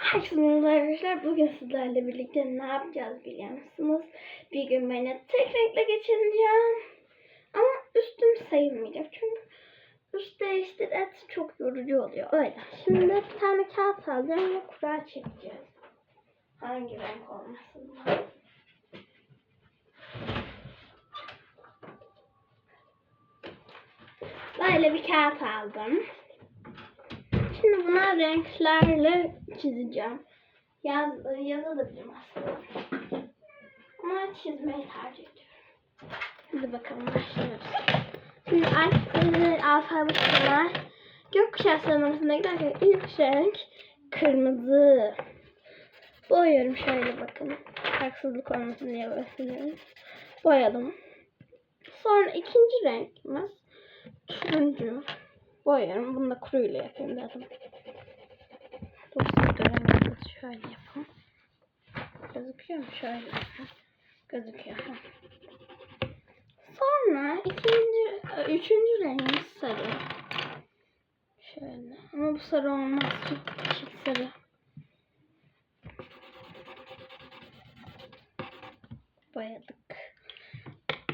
Herkese arkadaşlar. Bugün sizlerle birlikte ne yapacağız biliyor musunuz? Bir gün beni tek renkle geçireceğim. Ama üstüm sayılmayacak. Çünkü üst değiştir et çok yorucu oluyor. Öyle. Şimdi bir tane kağıt alacağım ve kura çekeceğiz. Hangi renk olmasın? Böyle bir kağıt aldım. Şimdi buna renklerle çizeceğim. Yaz, yazabilirim aslında. Ama çizmeyi tercih ediyorum. Hadi bakalım başlıyoruz. Şimdi artık alfabeteler gökkuşağı sıralamasına giderken ilk renk kırmızı. Boyuyorum şöyle bakın. Haksızlık olmasın diye basıyorum. Boyadım. Sonra ikinci renkimiz turuncu. Boyuyorum. Bunu da kuruyla yapayım dedim. Siz göremezsiniz. Şöyle yapalım. Gözüküyor mu? Şöyle yapalım. Gözüküyor. Sonra ikinci, üçüncü rengimiz sarı. Şöyle. Ama bu sarı olmaz. Çok yeşil sarı. Boyadık.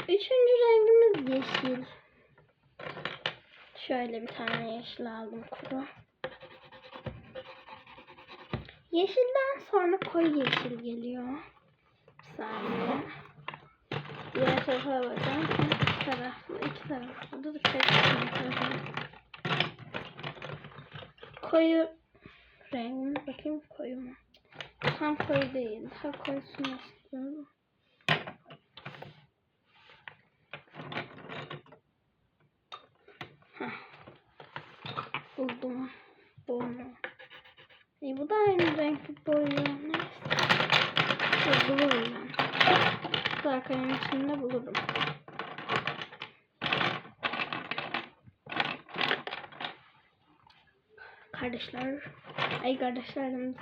Üçüncü rengimiz yeşil. Şöyle bir tane yeşil aldım kuru. Yeşilden sonra koyu yeşil geliyor. Bir saniye. Diğer tarafa bakacağım. İki taraflı, iki taraflı. Dur. Koyu rengi bakayım koyu mu? Tam koyu değil. Daha koyusunu istiyorum. Heh. Buldum. Bunu. İyi bu da aynı renk boyuyor. Neyse. Dur, bulurum ben. Sarkanın içinde bulurum. Kardeşler. Ay kardeşlerim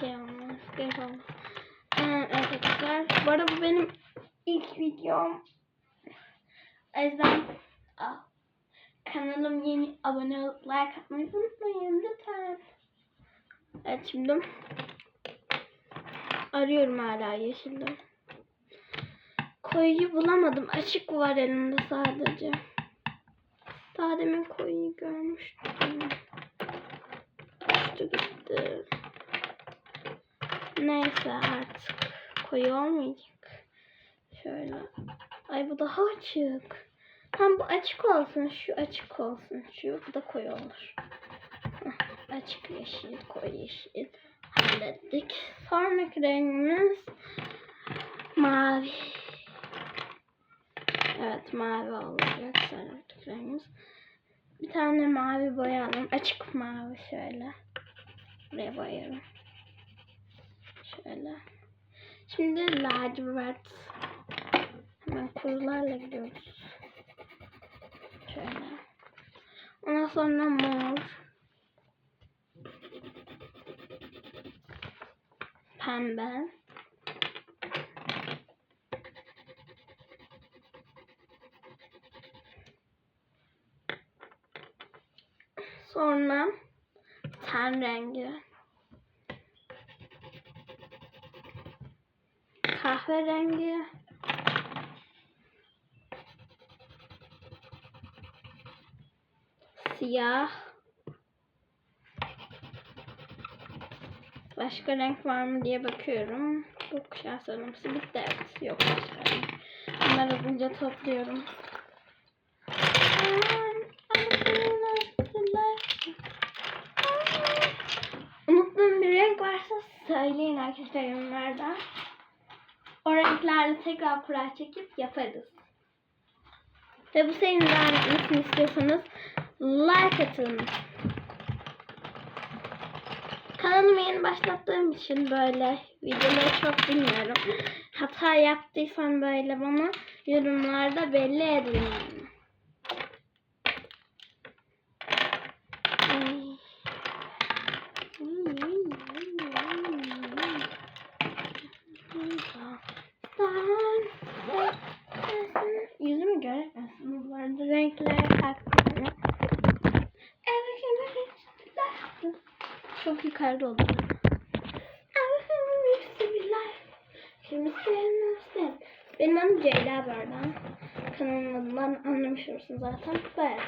şey olmaz. Gerek olmaz. Evet arkadaşlar. Bu arada bu benim ilk videom. O kanalım yeni abone olup like atmayı unutmayın lütfen. Evet şimdi arıyorum hala yeşilde. Koyuyu bulamadım. Açık var elimde sadece. Daha demin koyuyu görmüştüm. Düştü gitti. Neyse artık koyu olmayacak. Şöyle. Ay bu daha açık. Tam bu açık olsun. Şu açık olsun. Şu da koyu olur. Heh, açık yeşil, koyu yeşil. Hallettik. Sonraki rengimiz mavi. Evet mavi olacak sonraki rengimiz. Bir tane mavi boyayalım. Açık mavi şöyle. Buraya boyayalım. Şöyle. Şimdi lacivert. Hemen kurularla gidiyoruz. Şöyle. Ondan sonra mor. Pembe. Sonra ten rengi. Kahverengi. Siyah. Başka renk var mı diye bakıyorum. Bu kuşağı sarılması bitti evet. Yok başka renk. Bunları hızlıca topluyorum. Unuttuğum bir renk varsa söyleyin arkadaşlar yorumlarda. O renklerle tekrar kura çekip yaparız. Ve bu serinin devam etmesini istiyorsanız like atın. Kanalımı yeni başlattığım için böyle videoları çok bilmiyorum. Hata yaptıysam böyle bana yorumlarda belli edin. yani. Yüzümü göremezsiniz bu arada. Renkler kar doldurdu. Şimdi sevmezsin. Benim adım Ceyla Berdan. Kanalımdan anlamışsınız zaten. Böyle.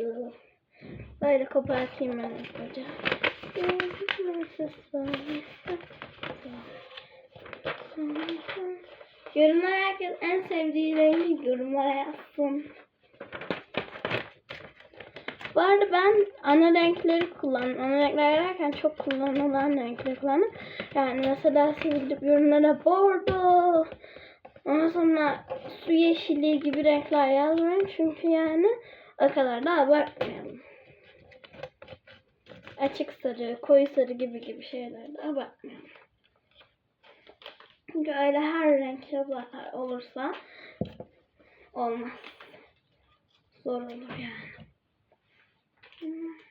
Oldu. Böyle kopartayım ben hocam. Yorumlara herkes en sevdiği rengi yorumlara yazsın. Bu arada ben ana renkleri kullandım. Ana renkler derken çok kullanılan renkleri kullandım. Yani mesela siz gidip yorumlara bordo, ondan sonra su yeşili gibi renkler yazmayın. Çünkü yani o kadar da abartmayalım. Açık sarı, koyu sarı gibi gibi şeyler de abartmayalım. Çünkü öyle her renk yazar olursa olmaz. Zor olur yani. It's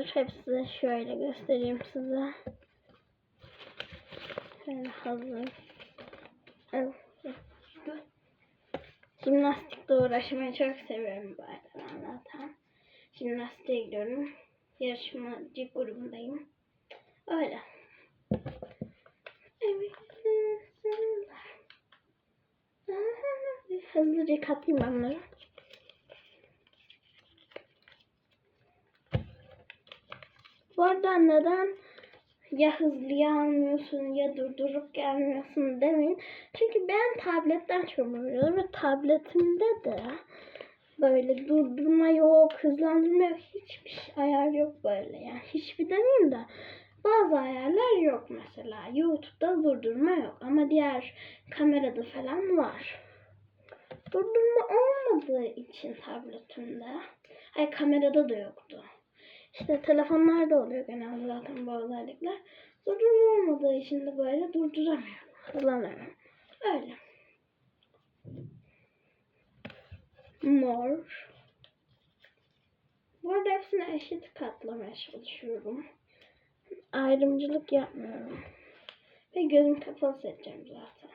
hazır. Hepsi şöyle göstereyim size. Şöyle hazır. Evet. Jimnastikle uğraşmayı çok seviyorum bu arada zaten. Jimnastiğe gidiyorum. Yarışmacı grubundayım. Öyle. Evet. Hızlıca katayım ben bunları. Bu arada neden ya hızlıya almıyorsun ya durdurup gelmiyorsun demeyin. Çünkü ben tabletten çalışıyorum ve tabletimde de böyle durdurma yok, hızlandırma yok, hiçbir şey- ayar yok böyle yani. Hiçbir demeyeyim de bazı ayarlar yok mesela. YouTube'da durdurma yok ama diğer kamerada falan var. Durdurma olmadığı için tabletimde, ay kamerada da yoktu. İşte telefonlarda oluyor genelde zaten bu özellikler. Durdurma olmadığı için de böyle durduramıyorum. Hızlanamıyorum. Öyle. Mor. Bu arada hepsini eşit katlamaya çalışıyorum. Ayrımcılık yapmıyorum. Ve gözüm kapalı seçeceğim zaten.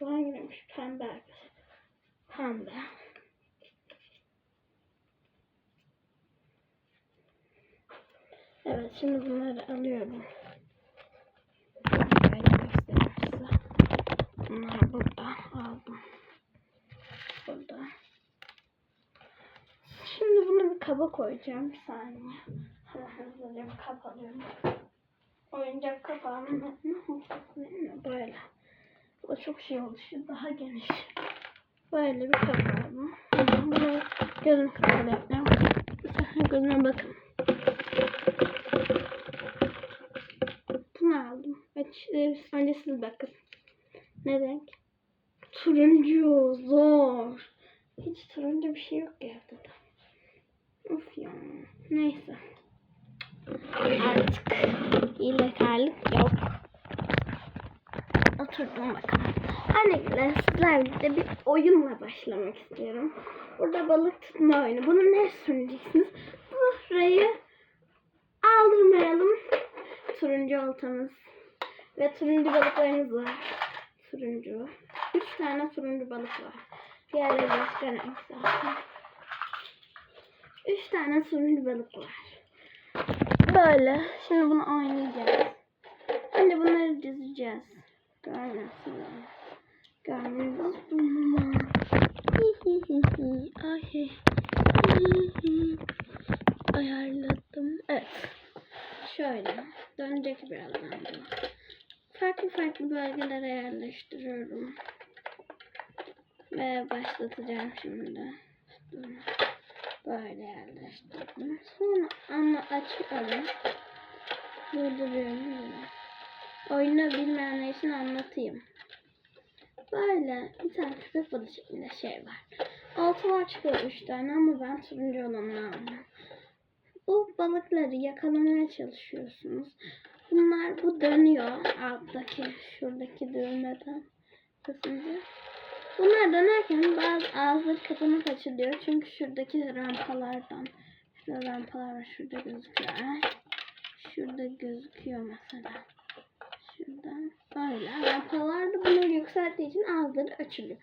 Bu hangi renkmiş? Pembe arkadaşlar. Pembe. Evet şimdi bunları alıyorum. Böyle göstereyim size. Bunlar burada aldım. Burada. Şimdi bunu bir kaba koyacağım. Bir saniye. Hızlıca bir kap alıyorum. Oyuncak kapağının böyle. Bu çok şey oldu. Şu daha geniş. Böyle bir kap aldım. Bunu gözüm kapalı yapacağım. Gözüme bakın. Bunu aldım. Aç, e, önce siz bakın. Ne renk? Turuncu. Zor. Hiç turuncu bir şey yok ya burada. Of ya. Neyse. Artık hilekarlık yok. Oturdum bakalım. Anneler sizlerle birlikte bir oyunla başlamak istiyorum. Burada balık tutma oyunu. Bunu ne suneceksiniz? Burayı aldırmayalım. Turuncu oltamız. Ve turuncu balıklarımız var. Turuncu. Üç tane turuncu balık var. Diğerleri başka renk zaten. Üç tane turuncu balık var. Böyle. Şimdi bunu oynayacağız. Şimdi bunları dizeceğiz. Görmüyorsunuz bunu. Ay. Ayarladım. Evet. Şöyle. Dönecek birazdan bu. Farklı farklı bölgelere yerleştiriyorum. Ve başlatacağım şimdi. Böyle yerleştirdim. Sonra ama açıyorum. Durduruyorum. Oyunu bilmeyenler için anlatayım. Böyle bir tane köpek balığı şeklinde şey var. Altılar çıkıyor üç tane ama ben turuncu olanını aldım. Bu balıkları yakalamaya çalışıyorsunuz. Bunlar bu dönüyor alttaki şuradaki düğmeden kısımda. Bunlar dönerken bazı ağızları kapanıp açılıyor. Çünkü şuradaki rampalardan. Şurada rampalar var. Şurada gözüküyor. Şurada gözüküyor mesela. Şuradan. Böyle. Rampalar da bunları yükselttiği için ağızları açılıyor.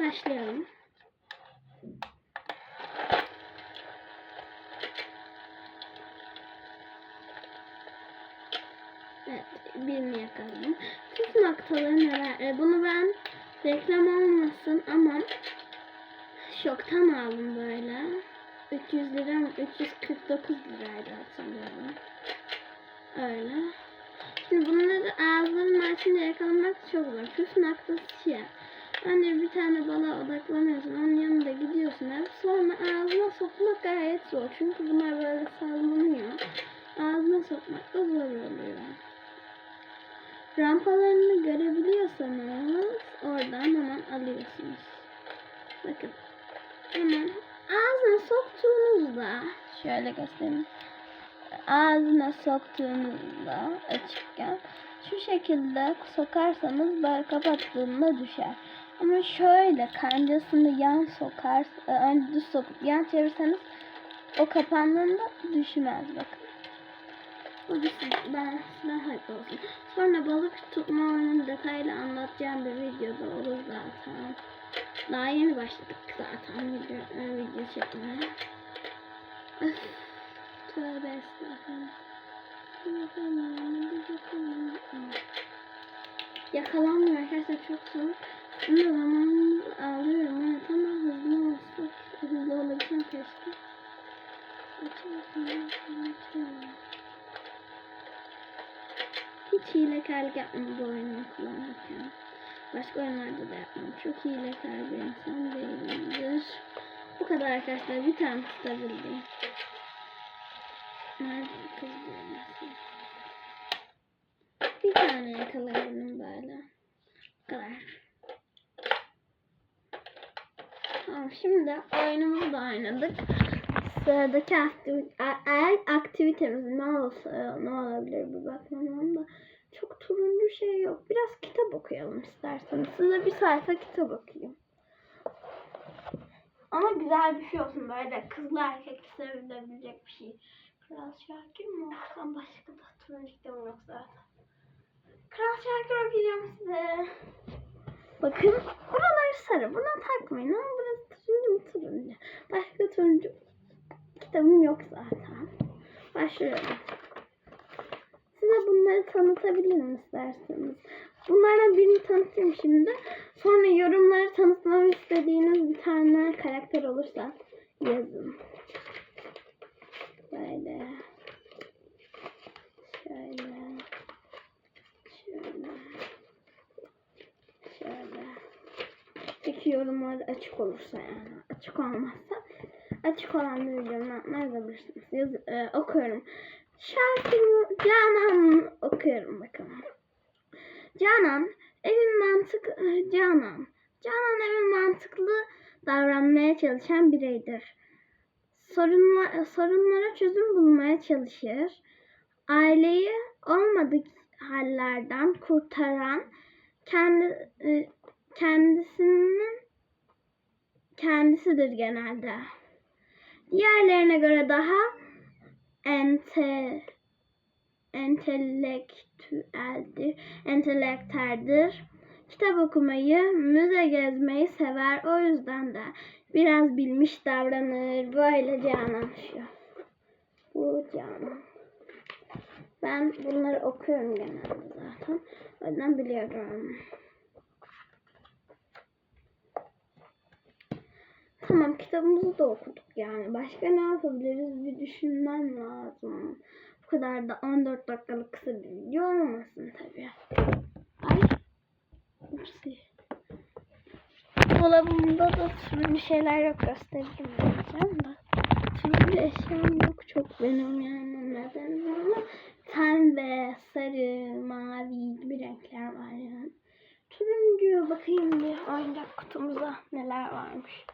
Başlayalım. Evet, birini yakaladım. Püf noktaları neler? E, bunu ben reklam olmasın ama şoktan aldım böyle. 300 lira mı? 349 liraydı hatırlıyorum. Öyle. Şimdi bunları ağızlarının açınca yakalamak çok zor. Püf noktası şey. Hani bir tane balığa odaklanıyorsun, onun yanında gidiyorsun hep. Sonra ağzına sokmak gayet zor. Çünkü bunlar böyle sallanıyor. Ağzına sokmak da zor oluyor. Rampalarını görebiliyorsanız oradan hemen alıyorsunuz. Bakın. Hemen ağzına soktuğunuzda şöyle göstereyim. Ağzına soktuğunuzda açıkken şu şekilde sokarsanız böyle kapattığında düşer. Ama şöyle kancasını yan sokar, e, önce düz sokup yan çevirseniz o kapandığında düşmez bakın. Bu siz- ben size hype olsun. Sonra balık tutma oyununu detaylı anlatacağım bir videoda olur zaten. Daha yeni başladık zaten video, e, video çekmeye. Öf, tövbe estağfurullah. Yakalanmıyor arkadaşlar çok zor. Şimdi zamanımı alıyorum evet ama hızlı olsa hızlı olabilsem keşke. Hiç hilekarlık yapmam bu oyunu kullanırken. Başka oyunlarda da yapmam. Çok hilekar bir insan değilimdir. Bu kadar arkadaşlar. Bir tane tutabildim. Nerede kız düğmesi? Bir tane yakalayabildim böyle. Bu kadar. Tamam şimdi oyunumuzu da oynadık. Sıradaki aktivite, aktivitemiz ne olsa ne olabilir bir bakmam da çok turuncu şey yok. Biraz kitap okuyalım isterseniz. Size bir sayfa kitap okuyayım. Ama güzel bir şey olsun böyle kızlı erkek sevilebilecek bir şey. Kral Şakir mi okusam başka da turuncu kitabım yok zaten. Kral Şakir okuyacağım size. Bakın buraları sarı. Buna takmayın ama burası turuncu turuncu. Başka turuncu kitabım yok zaten. Başlıyorum. Size bunları tanıtabilirim isterseniz. Bunlardan birini tanıtayım şimdi. Sonra yorumları tanıtmamı istediğiniz bir tane karakter olursa yazın. Böyle. Şöyle. Şöyle. Şöyle. Peki yorumlar açık olursa yani. Açık olmazsa açık olan bir videomu atmaya yazabilirsiniz. Yaz, e, okuyorum. Şarkı Canan okuyorum bakalım. Canan evin mantık Canan. Canan evin mantıklı davranmaya çalışan bireydir. Sorunla, sorunlara çözüm bulmaya çalışır. Aileyi olmadık hallerden kurtaran kendi e, kendisinin kendisidir genelde. Diğerlerine göre daha ente entelektüeldir, entelekterdir. Kitap okumayı, müze gezmeyi sever. O yüzden de biraz bilmiş davranır. Böyle Canan. Bu Canan. Ben bunları okuyorum genelde zaten. O yüzden biliyorum. Tamam kitabımızı da okuduk yani. Başka ne yapabiliriz bir düşünmem lazım. Bu kadar da 14 dakikalık kısa bir video olmasın tabii. Ay. Upsi. Bu Buzdolabımda da turuncu şeyler yok göstereyim diyeceğim de. Turuncu eşyam yok çok benim yani neden ama pembe, sarı, mavi gibi renkler var yani. Turuncu bakayım bir oyuncak kutumuza neler varmış.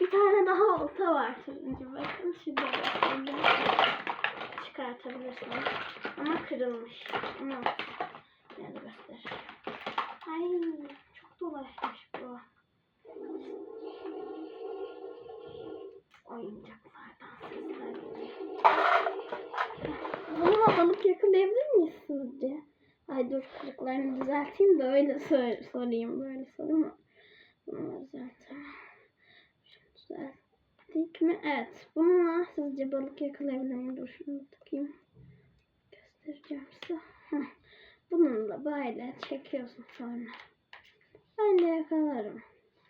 Bir tane daha olta var turuncu bakın göstereyim. Çıkartabilirsiniz. Ama kırılmış. Ama yine de göstereyim. Ay çok dolaşmış bu. Oyuncaklardan sesler. Bununla balık yakalayabilir miyiz sizce? Ay dur kırıklarını düzelteyim de öyle sor sorayım. Böyle sorma. Bunu düzeltelim. Şunu düzelttik mi? Evet. Bununla sizce balık yakalayabilir miyim? Şunu takayım. Göstereceğim size. Bununla böyle çekiyorsun sonra. Ben de yakalarım.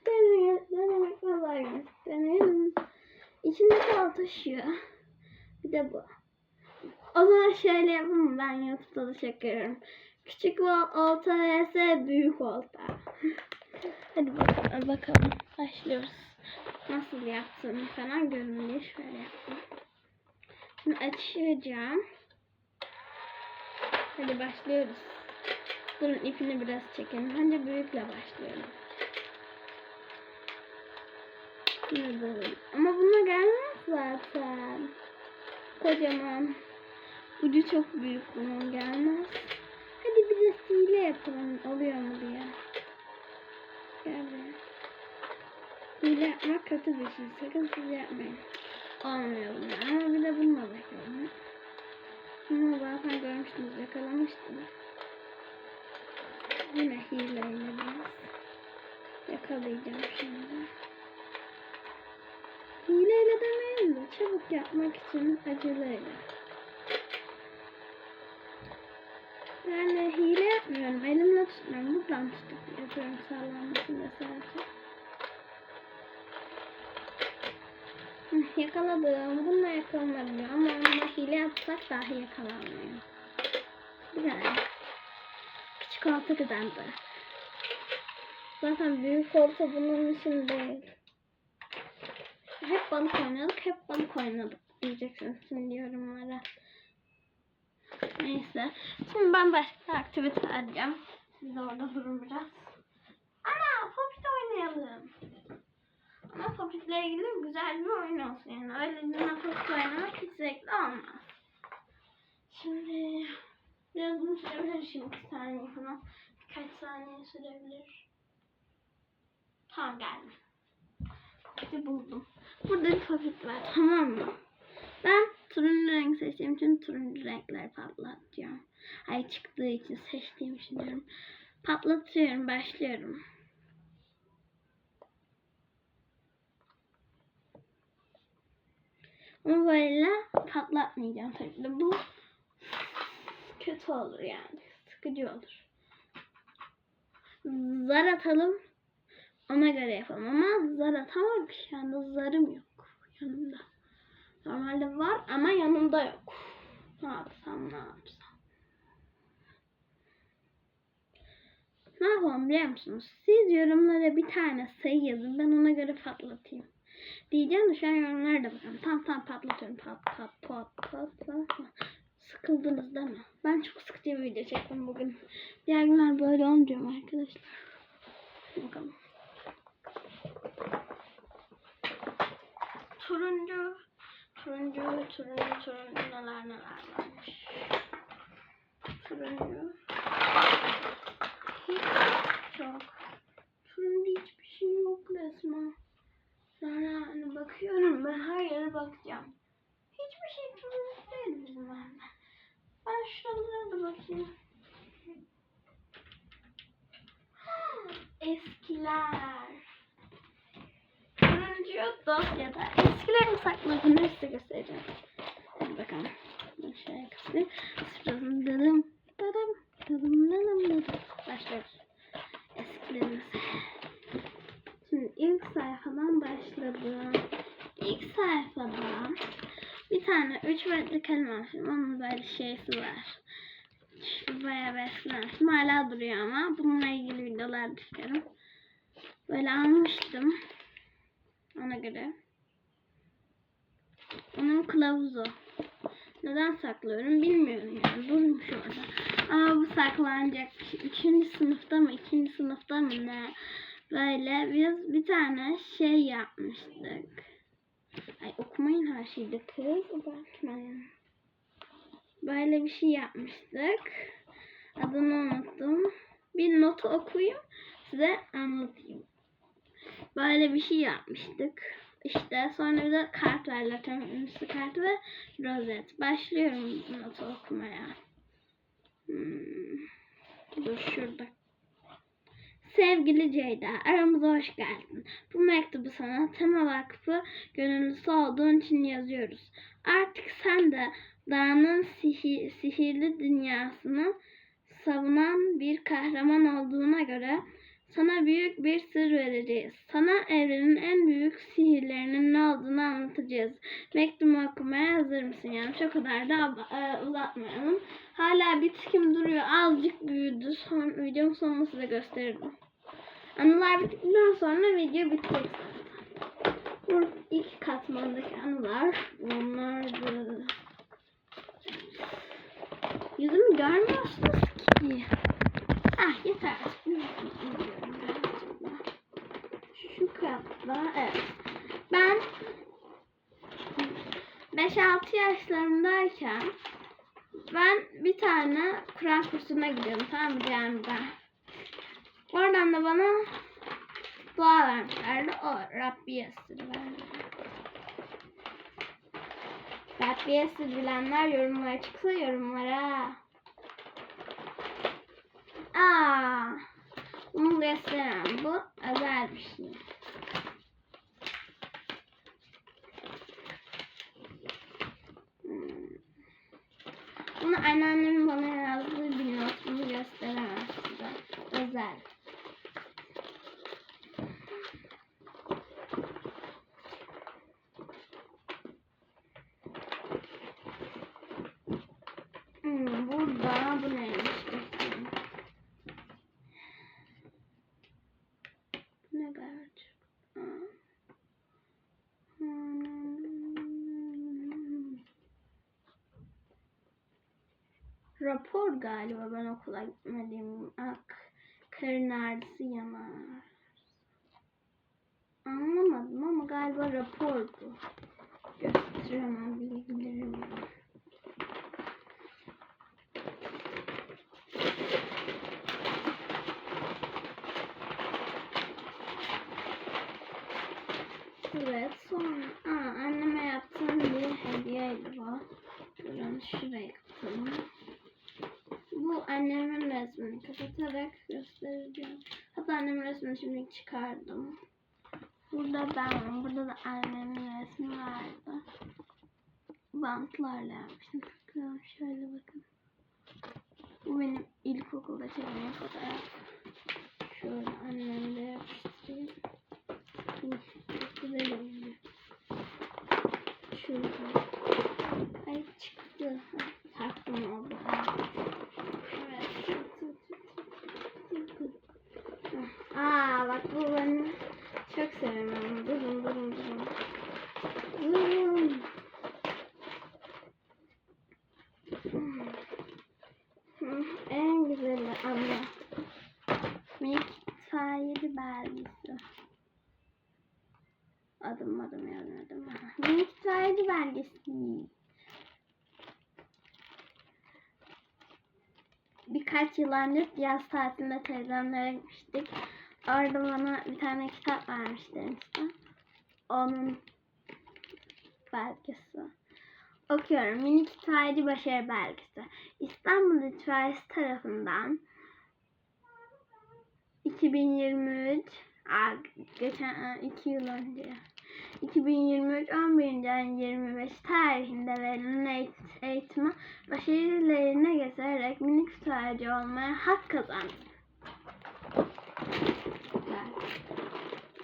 Deneye, denemek kolaymış. Deneyelim. İçinde kal taşıyor. Bir de bu. O zaman şöyle yapalım ben YouTube'da da çekiyorum. Küçük ol- olta vs büyük olta. Hadi bakalım. Başlıyoruz. Nasıl yaptığını falan görün diye şöyle yaptım. Şimdi açacağım. Hadi başlıyoruz. Durun ipini biraz çekelim. Önce büyükle başlayalım. Ama buna gelmez zaten. Kocaman. Ucu çok büyük bunun gelmez. Hadi bir de hile yapalım. Oluyor mu diye. Gel buraya. Hile yapmak kötü bir şey. Sakın siz yapmayın. Olmuyor bunlar. Ama bir de bununla bakalım. Bunu zaten görmüştünüz. Yakalamıştım. Yine hileyle biraz. Yakalayacağım şimdi. Hileyle demeyelim de çabuk yapmak için aceleyle. Yani hile yapmıyorum. Elimle tutmuyorum. Buradan tutup yapıyorum sallanmasını sadece. Yakaladım. Bununla yakalanabiliyor ama onunla hile yapsak dahi yakalanmıyor. Güzel. Küçük olta güzeldi. Zaten büyük olta bunun için değil. Hep balık oynadık, hep balık oynadık diyeceksiniz şimdi yorumlara. Neyse. Şimdi ben başka aktivite arayacağım. Siz orada durun biraz. Ana popit oynayalım. Ama popitle ilgili güzel bir oyun olsun yani. Öyle dünya popit oynamak hiç zevkli olmaz. Şimdi biraz uzun sürebilir şimdi iki saniye falan. Birkaç saniye sürebilir. Tamam geldim. Popit'i buldum. Burada bir popit var tamam mı? Ben turuncu renk seçtiğim için turuncu renkler patlatacağım. Ay çıktığı için seçtiğim için diyorum. Patlatıyorum, başlıyorum. Ama böyle patlatmayacağım tabii de. Bu kötü olur yani. Sıkıcı olur. Zar atalım. Ona göre yapalım ama zar atamam ki şu anda zarım yok yanımda. Normalde var ama yanımda yok. Ne yapsam ne yapsam. Ne yapalım biliyor musunuz? Siz yorumlara bir tane sayı yazın. Ben ona göre patlatayım. Diyeceğim de şu an yorumlara da bakın. Tam tam patlatıyorum. Pat pat pat pat pat. pat. Sıkıldınız değil mi? Ben çok sıkıcı bir video çektim bugün. Diğer günler böyle olmuyor arkadaşlar. Bakalım. Turuncu Turuncu, turuncu, turuncu neler neler varmış. Turuncu. Hiç yok. Turuncu hiçbir şey yok resmen. Yani bakıyorum ben her yere bakacağım. Hiçbir şey turuncu değil bizim evde. Ben şuralara da bakayım. Eskiler. Turuncu dosyada. Eskilerini sakladım. Size göstereceğim. Hadi bakalım. Ben şöyle kısayım. Sıradım dedim. Dedim. Dedim dedim dedim. Başlıyoruz. Eskilerimiz. Şimdi ilk sayfadan başladım. İlk sayfadan bir tane 3 metre kalem almışım. Onun böyle şeysi var. Bayağı beslenmişim. Hala duruyor ama bununla ilgili videolar çıkarım. Böyle almıştım. Ona göre. Onun kılavuzu. Neden saklıyorum bilmiyorum yani. Durmuş orada. Ama bu saklanacak. Üçüncü sınıfta mı, ikinci sınıfta mı ne? Böyle biz bir tane şey yapmıştık. Ay okumayın her şeyde kız. Bakmayın. Böyle bir şey yapmıştık. Adını unuttum. Bir notu okuyayım. Size anlatayım. Böyle bir şey yapmıştık. İşte sonra bir de kart verdiler. Temizli kartı ve rozet. Başlıyorum notu okumaya. Hmm. Dur şurada. Sevgili Ceyda, aramıza hoş geldin. Bu mektubu sana Tema Vakfı gönüllüsü olduğun için yazıyoruz. Artık sen de dağının sihi- sihirli dünyasını savunan bir kahraman olduğuna göre sana büyük bir sır vereceğiz. Sana evrenin en büyük sihirlerinin ne olduğunu anlatacağız. Mektubu okumaya hazır mısın? Yani şu kadar da e, uzatmayalım. Hala bitkim duruyor. Azıcık büyüdü. Son, videonun sonunu size gösteririm. Anılar bittikten sonra video bitecek. Bu ilk katmandaki anılar bunlardı. Yüzümü görmüyorsunuz ki. Ah yeter. Şu katta evet. Ben 5-6 yaşlarındayken ben bir tane Kur'an kursuna gidiyorum tamam mı camide. Oradan da bana dua vermişlerdi. O Rabbi Yasir verdi. Rabbi Yasir bilenler yorumlara çıksa yorumlara. Aa, bunu gösteremem. Bu özel bir şey. Hmm. Bunu anneannemin bana yazdığı bir not. Bunu gösteremem size. Özel. Hmm, burada bu neymiş? bakayım. Bu ne gerçek? Aa. Hmm. Rapor galiba ben okula gitmediğim ak karın ağrısı yanar. Galiba rapordu. Gösteremem bilgilerimi. Evet sonra aa, anneme yaptığım bir hediyeydi bu. Şuradan şuraya kapatalım. Bu annemin resmini kapatarak göstereceğim. Hatta annemin resmini şimdi çıkardım. Burada ben varım. Burada da annemin resmi vardı. Bantlarla yapmıştım. Güzel. Şöyle bakın. Bu benim ilkokulda çektiğim fotoğraf. Şöyle annemle yapıştırayım. Çok güzel oldu. Şurada. Ay çıktı. Taktım oldu. Evet. Aa bak bu ben çok seviyorum. Durun durun durun. Durun. En güzeli anne. Minik itfaiyeli belgesi. Adım adım yazmadım. Minik itfaiyeli belgesi. Birkaç yıl önce yaz tatilinde teyzemlere gitmiştik. Orada bana bir tane kitap vermişler işte. Onun belgesi. Okuyorum. Minik itfaiyeci başarı belgesi. İstanbul İtfaiyesi tarafından 2023 aa, geçen aa, iki yıl önce 2023 11. ayın 25 tarihinde verilen eğit- eğitimi başarılarına getirerek minik itfaiyeci olmaya hak kazandı.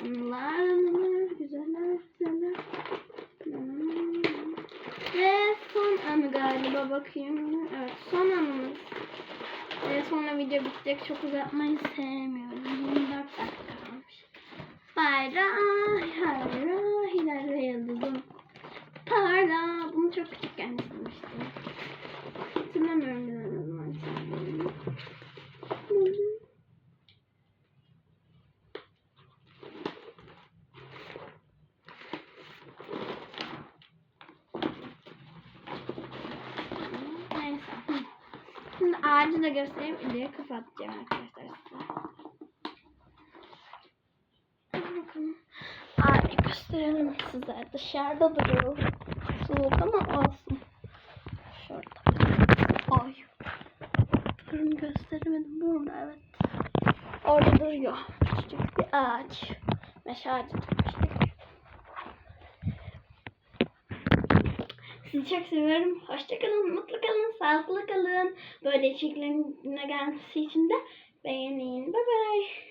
Anılar, güzeller, güzeller. Ve son anı galiba bakayım. Evet son anımız. Ve sonra video bitecek. Çok uzatmayı sevmiyorum. 24 dakika kalmış. Hayra, hayra, hilal ve yıldızım. Parla. Bunu çok küçükken izlemiştim. Hatırlamıyorum ne zaman çaldığını. Neyse. Şimdi ağacı da göstereyim. İleri kapatacağım arkadaşlar size. Bakalım. Ağacı gösterelim size. Dışarıda duruyor. Soğuk ama olsun. Şurada. Ay. Durun gösteremedim. Burada evet. Orada duruyor. Küçük bir ağaç. Meşe ağacı Sizi çok seviyorum. Hoşçakalın, mutlu kalın, sağlıklı kalın. Böyle içeriklerin gelmesi için de beğenin. Bye bye.